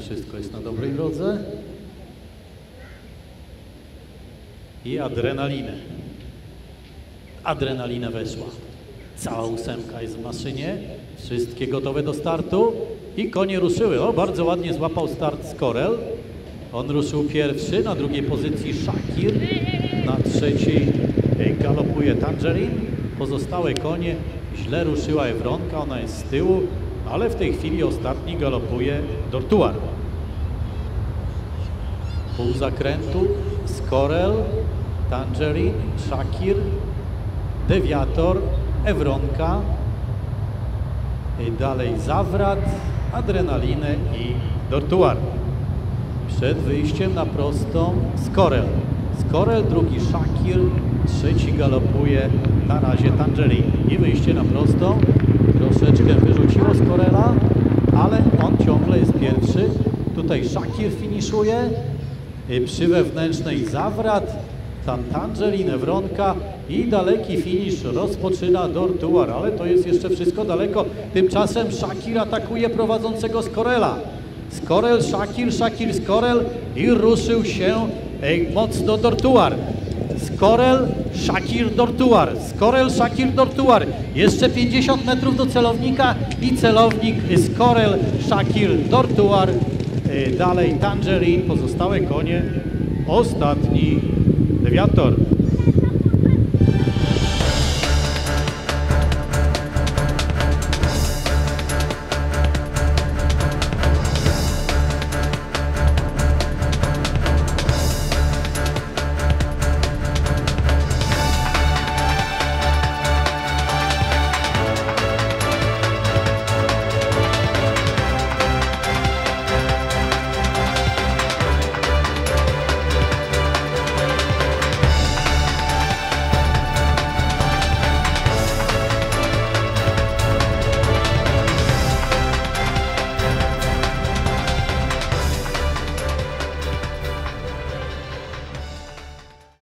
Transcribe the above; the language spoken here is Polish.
wszystko jest na dobrej drodze. I adrenalinę. Adrenalina weszła. Cała ósemka jest w maszynie. Wszystkie gotowe do startu. I konie ruszyły. O, bardzo ładnie złapał start Skorel. On ruszył pierwszy, na drugiej pozycji Shakir, na trzeciej galopuje Tangerine. Pozostałe konie źle ruszyła Ewronka, ona jest z tyłu, ale w tej chwili ostatni galopuje Dortuar. Pół zakrętu, Skorel, Tangerine, Shakir, Dewiator, Ewronka, dalej Zawrat, Adrenalinę i Dortuar. Przed wyjściem na prostą Skorel. Skorel, drugi Shakir, trzeci galopuje na razie Tangerine. I wyjście na prostą troszeczkę wyrzuciło Skorela, ale on ciągle jest pierwszy. Tutaj Shakir finiszuje, y, przy wewnętrznej Zawrat, tam Tangerine, Ewronka i daleki finisz rozpoczyna Dortuar, ale to jest jeszcze wszystko daleko. Tymczasem Shakir atakuje prowadzącego Skorela. Skorel, Shakir, Shakir, Skorel i ruszył się ej, mocno Dortuar. Skorel, Shakir, Dortuar. Skorel, Shakir, Dortuar. Jeszcze 50 metrów do celownika i celownik Skorel, Shakir, Dortuar. Y, Dalej Tangerine, pozostałe konie. Ostatni Dewiator.